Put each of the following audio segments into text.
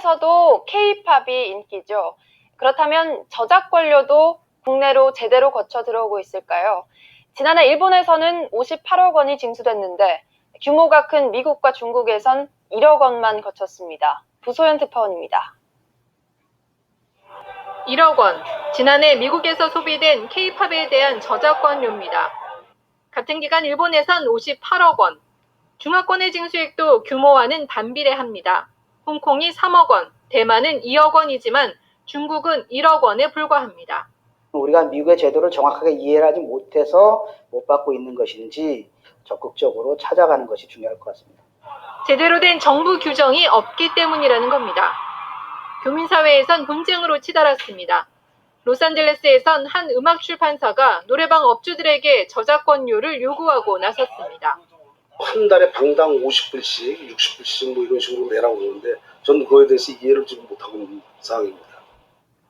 일본에서도 K-팝이 인기죠. 그렇다면 저작권료도 국내로 제대로 거쳐 들어오고 있을까요? 지난해 일본에서는 58억 원이 징수됐는데 규모가 큰 미국과 중국에선 1억 원만 거쳤습니다. 부소연 특파원입니다. 1억 원. 지난해 미국에서 소비된 K-팝에 대한 저작권료입니다. 같은 기간 일본에선 58억 원. 중화권의 징수액도 규모와는 반비례합니다. 홍콩이 3억 원, 대만은 2억 원이지만 중국은 1억 원에 불과합니다. 우리가 미국의 제도를 정확하게 이해를 하지 못해서 못 받고 있는 것인지 적극적으로 찾아가는 것이 중요할 것 같습니다. 제대로 된 정부 규정이 없기 때문이라는 겁니다. 교민사회에선 분쟁으로 치달았습니다. 로산젤레스에선 한 음악 출판사가 노래방 업주들에게 저작권료를 요구하고 나섰습니다. 한 달에 방당 50불씩, 60불씩 뭐 이런 식으로 내라고 그러는데 저는 그거에 대해서 이해를 지금 못하고 있는 상황입니다.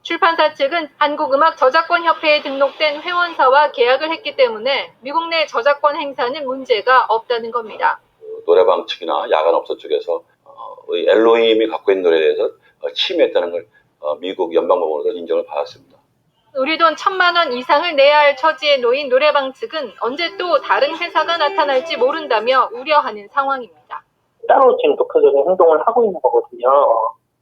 출판사 측은 한국음악 저작권 협회에 등록된 회원사와 계약을 했기 때문에 미국 내 저작권 행사는 문제가 없다는 겁니다. 노래방 측이나 야간업소 쪽에서 어, 의 엘로힘이 갖고 있는 노래에 대해서 어, 침해했다는 걸 어, 미국 연방법원으로 인정을 받았습니다. 우리 돈 천만 원 이상을 내야 할 처지에 놓인 노래방 측은 언제 또 다른 회사가 나타날지 모른다며 우려하는 상황입니다. 따로 지금 독자적인 행동을 하고 있는 거거든요.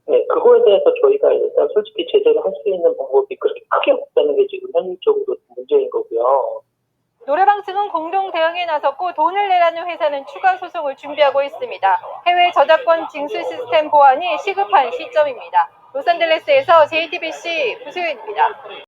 네, 그거에 대해서 저희가 일단 솔직히 제재를 할 수 있는 방법이 그렇게 크게 없다는 게 지금 현실적으로 문제인 거고요. 노래방 측은 공동 대응에 나섰고 돈을 내라는 회사는 추가 소송을 준비하고 있습니다. 해외 저작권 징수 시스템 보완이 시급한 시점입니다. 로산젤레스에서 JTBC 부소연입니다.